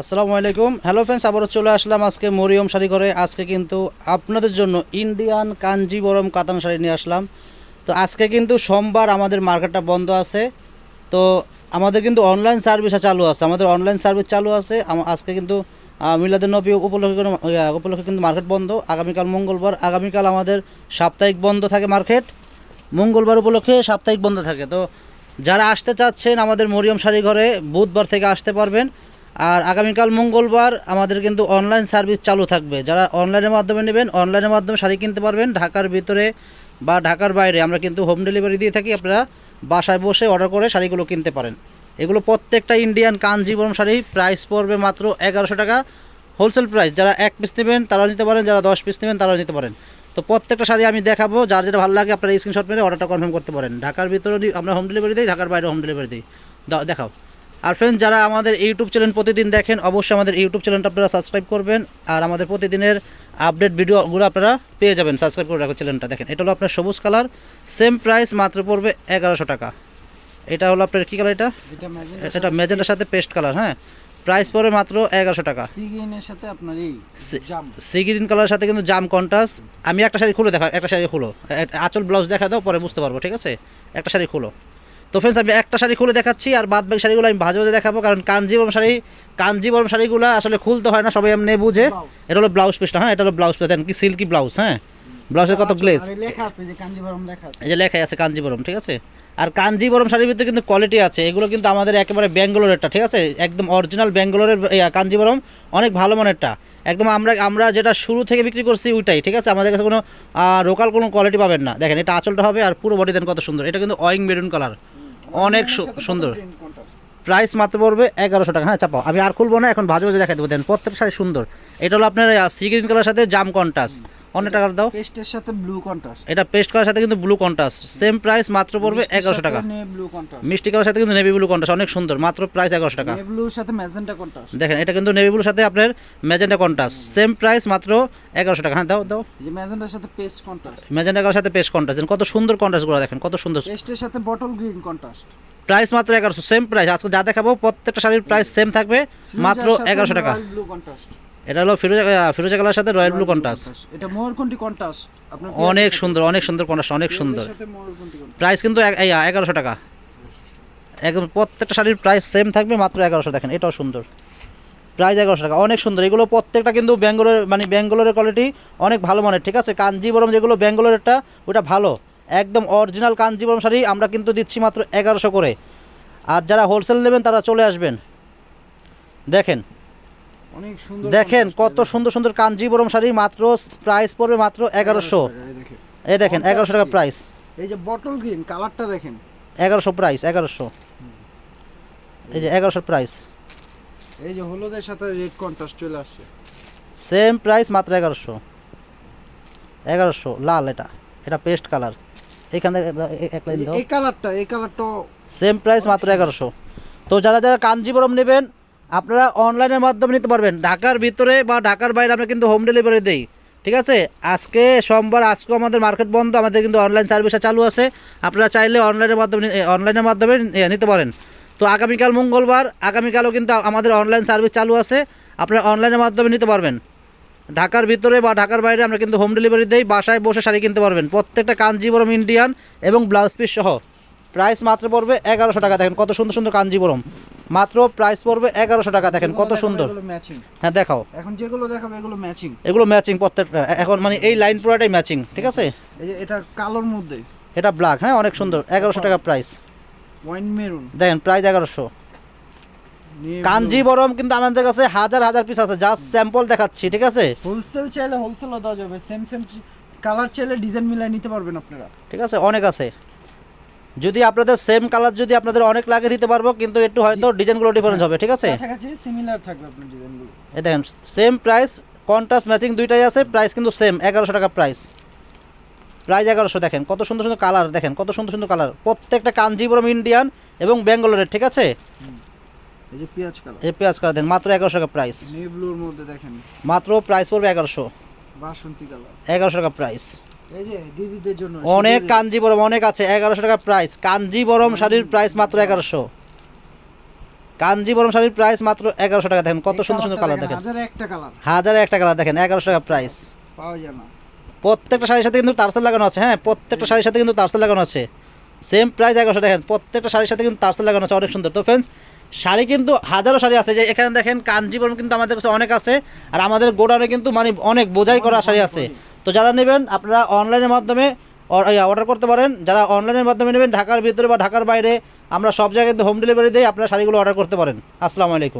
আসসালামু আলাইকুম। Hello friends আবারও চলে আসলাম আজকে মরিয়ম শাড়ি ঘরে। আজকে কিন্তু আপনাদের জন্য ইন্ডিয়ান কাঞ্জিবরম কাতান শাড়ি নিয়ে আসলাম। তো আজকে কিন্তু সোমবার আমাদের মার্কেটটা বন্ধ আছে। তো আমাদের কিন্তু অনলাইন সার্ভিস চালু আছে। আমাদের অনলাইন সার্ভিস চালু আছে। আজকে কিন্তু মিলাদের নবী উপলক্ষে উপলক্ষে কিন্তু মার্কেট বন্ধ। আগামীকাল মঙ্গলবার, আগামীকাল আমাদের সাপ্তাহিক বন্ধ থাকে মার্কেট। মঙ্গলবার উপলক্ষে সাপ্তাহিক বন্ধ থাকে। তো যারা আসতে চাচ্ছেন আমাদের মরিয়ম শাড়ি ঘরে, বুধবার থেকে আসতে পারবেন। আর আগামীকাল মঙ্গলবার আমাদের কিন্তু অনলাইন সার্ভিস চালু থাকবে। যারা অনলাইনের মাধ্যমে নেবেন অনলাইনের মাধ্যমে শাড়ি কিনতে পারবেন ঢাকার ভিতরে বা ঢাকার বাইরে। আমরা কিন্তু হোম ডেলিভারি দিয়ে থাকি, আপনারা বাসায় বসে অর্ডার করে শাড়িগুলো কিনতে পারেন। এগুলো প্রত্যেকটা ইন্ডিয়ান কাঞ্জিবরম শাড়ি প্রাইস পড়বে মাত্র এগারোশো টাকা। হোলসেল প্রাইস যারা এক পিস নেবেন, তারাও নিতে পারেন, যারা দশ পিস নেবেন, তারাও নিতে পারেন। তো প্রত্যেকটা শাড়ি আমি দেখাবো, যার যেটা ভালো লাগে আপনারা স্ক্রিনশট মেরে অর্ডারটা কনফার্ম করতে পারেন। ঢাকার ভিতরে আমরা হোম ডেলিভারি দিই, ঢাকার বাইরে হোম ডেলিভারি দিই। দেখাও। আর ফ্রেন্ডস যারা আমাদের ইউটিউব চ্যানেল প্রতিদিন দেখেন অবশ্যই আমাদের ইউটিউব চ্যানেলটা আপনারা সাবস্ক্রাইব করবেন। আর আমাদের প্রতিদিনের আপডেট ভিডিওগুলো আপনারা পেয়ে যাবেন সাবস্ক্রাইব করে রাখো চ্যানেলটা দেখেন এটা হলো আপনার সবুজ কালার সেম প্রাইস মাত্র পড়বে এগারোশো টাকা। এটা হলো আপনার কী কালার এটা? এটা মেজেন্টার সাথে পেস্ট কালার হ্যাঁ। প্রাইস পড়বে মাত্র এগারোশো টাকা। সাথে আপনার এই সি- জাম। সি গ্রিন কালারের সাথে কিন্তু জাম কন্ট্রাস্ট আমি একটা শাড়ি খুলে দেখা একটা শাড়ি খুলো। আঁচল ব্লাউজ দেখা দাও পরে বুঝতে পারব ঠিক আছে? একটা শাড়ি খুলো। তো ফ্রেন্ডস আমি একটা শাড়ি খুলে দেখাচ্ছি আর বাদ বাকি শাড়িগুলো আমি ভাজে ভাজে দেখাবো কারণ কাঞ্জিবরম শাড়ি কাঞ্জিবরম শাড়িগুলো আসলে খুলতে হয় না সবাই এমনি বুঝে। এটা হলো ব্লাউজ পিসটা হ্যাঁ এটা হলো ব্লাউজ পিস দেন কি সিল্কি ব্লাউজ হ্যাঁ? ব্লাউজের কত গ্লেজ লেখা আছে এই যে লেখাই আছে কাঞ্জিবরম ঠিক আছে? আর কাঞ্জিবরম শাড়ির ভিতরে কিন্তু কোয়ালিটি আছে এগুলো কিন্তু আমাদের একেবারে ব্যাঙ্গালোরেরটা ঠিক আছে? একদম অরিজিনাল ব্যাঙ্গালোরের কাঞ্জিবরম অনেক ভালো মানেরটা। একদম আমরা আমরা যেটা শুরু থেকে বিক্রি করছি ওইটাই ঠিক আছে? আমাদের কাছে কোনো লোকাল কোনো কোয়ালিটি পাবেন না। দেখেন এটা আঁচলটা হবে আর পুরো বডি দেন কত সুন্দর। এটা কিন্তু অয়িং মেরুন কালার অনেক সুন্দর। প্রাইস মাত্র পড়বে এগারোশো টাকা। হ্যাঁ চাপাও। আমি আর খুলবো না এখন ভাজে ভাজে দেখা দেবো। দেন প্রত্যেকটা শাড়ি সুন্দর। এটা হলো আপনার সি গ্রিন কালার সাথে জাম কন্টাস অনেক টাকার দাও। পেস্টের সাথে ব্লু কন্ট্রাস্ট এটা পেস্ট করার সাথে কিন্তু ব্লু কন্টাস সেম প্রাইস মাত্র পড়বে এগারোশো টাকা। মিষ্টি কালার সাথে কিন্তু নেভি ব্লু কন্ট্রাস্ট অনেক সুন্দর। মাত্র প্রাইস এগারোশো টাকা। ব্লুর সাথে ম্যাজেন্টা কন্ট্রাস্ট দেখেন এটা কিন্তু নেভি ব্লুর সাথে আপনার ম্যাজেন্টা কন্ট্রাস্ট সেম প্রাইস মাত্র এগারোশো টাকা। হ্যাঁ দাও দাও। এই যে ম্যাজেন্টার সাথে পেস্ট কন্ট্রাস্ট ম্যাজেন্টা কালার সাথে পেস্ট কন্ট্রাস্ট কত সুন্দর কন্ট্রাস্টগুলো দেখেন কত সুন্দর। পেস্টের সাথে বটল গ্রিন কন্ট্রাস্ট প্রাইস মাত্র এগারোশো সেম প্রাইস আজকে যা দেখাবো প্রত্যেকটা শাড়ির প্রাইস সেম থাকবে মাত্র এগারোশো টাকা। এটা হলো ফিরোজা ফিরোজা কালার সাথে রয়্যাল ব্লু কন্ট্রাস্ট এটা ময়ূরকণ্ঠী কন্ট্রাস্ট অনেক সুন্দর অনেক সুন্দর কন্ট্রাস্ট অনেক সুন্দর। প্রাইস কিন্তু এগারোশো টাকা। একদম প্রত্যেকটা শাড়ির প্রাইস সেম থাকবে মাত্র এগারোশো দেখেন এটাও সুন্দর। প্রাইস এগারোশো টাকা অনেক সুন্দর। এগুলো প্রত্যেকটা কিন্তু ব্যাঙ্গালোরের মানে ব্যাঙ্গালোরের কোয়ালিটি অনেক ভালো মানের ঠিক আছে? কাঞ্জিবরম যেগুলো ব্যাঙ্গালোরেরটা ওটা ভালো। একদম অরিজিনাল কাঞ্জিবরম শাড়ি আমরা কিন্তু দিচ্ছি মাত্র এগারোশো করে। আর যারা হোলসেল নেবেন তারা চলে আসবেন। দেখেন অনেক সুন্দর দেখেন কত সুন্দর সুন্দর কাঞ্জিবরম শাড়ি মাত্র প্রাইস পড়বে মাত্র এগারোশো। টাকা, এই দেখেন। এই দেখেন এগারোশো টাকা প্রাইস এই যে বটল গ্রিন কালারটা দেখেন। এগারোশো প্রাইস এগারোশো। এই যে এগারোশো প্রাইস এই যে হলুদের সাথে রেড কন্ট্রাস্ট চলে আসছে। সেম প্রাইস মাত্র এগারোশো। এগারোশো লাল এটা। এটা পেস্ট কালার এখান থেকে এক লাইন দাও। এই কালারটা এই কালারটা সেম প্রাইস মাত্র এগারোশো। তো যারা যারা কাঞ্জিবরম নেবেন আপনারা অনলাইনের মাধ্যমে নিতে পারবেন। ঢাকার ভিতরে বা ঢাকার বাইরে আমরা কিন্তু হোম ডেলিভারি দেই। ঠিক আছে? আজকে সোমবার আজকেও আমাদের মার্কেট বন্ধ। আমাদের কিন্তু অনলাইন সার্ভিসটা চালু আছে। আপনারা চাইলে অনলাইনের মাধ্যমে অনলাইনের মাধ্যমে নিতে পারেন। তো আগামীকাল মঙ্গলবার আগামীকালও কিন্তু আমাদের অনলাইন সার্ভিস চালু আছে। আপনারা অনলাইনের মাধ্যমে নিতে পারবেন। ঢাকার ভিতরে বা ঢাকার বাইরে আমরা কিন্তু হোম ডেলিভারি দেই বাসায় বসে শাড়ি কিনতে পারবেন। প্রত্যেকটা কাঞ্জিবরম ইন্ডিয়ান এবং ব্লাউজ পিস সহ। প্রাইস মাত্র পড়বে এগারোশো টাকা দেখেন কত সুন্দর সুন্দর কাঞ্জিবরম। মাত্র প্রাইস পড়বে এগারোশো টাকা দেখেন কত সুন্দর। হ্যাঁ দেখাও। এখন যেগুলো দেখাবো এগুলো ম্যাচিং এগুলো ম্যাচিং প্রত্যেকটা। এখন মানে এই লাইন পুরোটাই ম্যাচিং ঠিক আছে? এই যে এটা কালোর মধ্যে। এটা ব্ল্যাক হ্যাঁ অনেক সুন্দর। এগারোশো টাকা প্রাইস ওয়াইন মেরুন দেখেন প্রাইস এগারোশো। কাঞ্জিবরম কিন্তু আমাদের কাছে হাজার হাজার পিস আছে। জাস্ট স্যাম্পল দেখাচ্ছি ঠিক আছে? হোলসেল চাইলে হোলসেলও দেওয়া যাবে। সেম সেম কালার চাইলে ডিজাইন মিলাই নিতে পারবেন আপনারা। ঠিক আছে অনেক আছে। যদি আপনাদের সেম কালার যদি আপনাদের অনেক লাগে দিতে পারব কিন্তু একটু হয়তো ডিজাইনগুলো ডিফারেন্স হবে ঠিক আছে? সিমিলার থাকবে আপনার ডিজাইনগুলো এই দেখেন সেম প্রাইস কন্ট্রাস্ট ম্যাচিং দুইটাই আছে প্রাইস কিন্তু সেম এগারোশো টাকা প্রাইস প্রাইস এগারোশো দেখেন কত সুন্দর সুন্দর কালার দেখেন কত সুন্দর সুন্দর কালার প্রত্যেকটা কাঞ্জিপুরম ইন্ডিয়ান এবং ব্যাঙ্গালোরের ঠিক আছে? এই যে পেঁয়াজ কালার। এই পেঁয়াজ কালার দেন মাত্র এগারোশো টাকা প্রাইস নেভলুর মধ্যে দেখেন। মাত্র প্রাইস পড়বে এগারোশো। বাসন্তী কালার। এগারোশো টাকা প্রাইস এই যে দিদিদের জন্য অনেক কাঞ্জিবরম অনেক আছে এগারোশো টাকা প্রাইস কাঞ্জিবরম শাড়ির প্রাইস মাত্র এগারোশো। কাঞ্জিবরম শাড়ির প্রাইস মাত্র এগারোশো টাকা। দেখেন কত সুন্দর সুন্দর কালার দেখেন। হাজারে একটা কালার। হাজারে একটা কালার দেখেন এগারোশো টাকা প্রাইস পাওয়া যায় না। প্রত্যেকটা শাড়ির সাথে কিন্তু তারসেল লাগানো আছে হ্যাঁ প্রত্যেকটা শাড়ির সাথে কিন্তু তারসেল লাগানো আছে। সেম প্রাইস এগারোশো, দেখেন, প্রত্যেকটা শাড়ির সাথে কিন্তু তারসেল লাগানো আছে, অনেক সুন্দর। তো ফ্রেন্ডস শাড়ি কিন্তু হাজারো শাড়ি আছে, যে এখানে দেখেন কাঞ্জিবরম কিন্তু আমাদের কাছে অনেক আছে, আর আমাদের গোডাউনে কিন্তু মানে অনেক বোঝাই করা শাড়ি আছে। তো যারা নেবেন, আপনারা অনলাইনের মাধ্যমে অর্ডার করতে পারেন। যারা অনলাইনের মাধ্যমে নেবেন, ঢাকার ভিতরে বা ঢাকার বাইরে, আমরা সব জায়গায় কিন্তু হোম ডেলিভারি দিই আপনারা শাড়িগুলো অর্ডার করতে পারেন। আসসালামু আলাইকুম।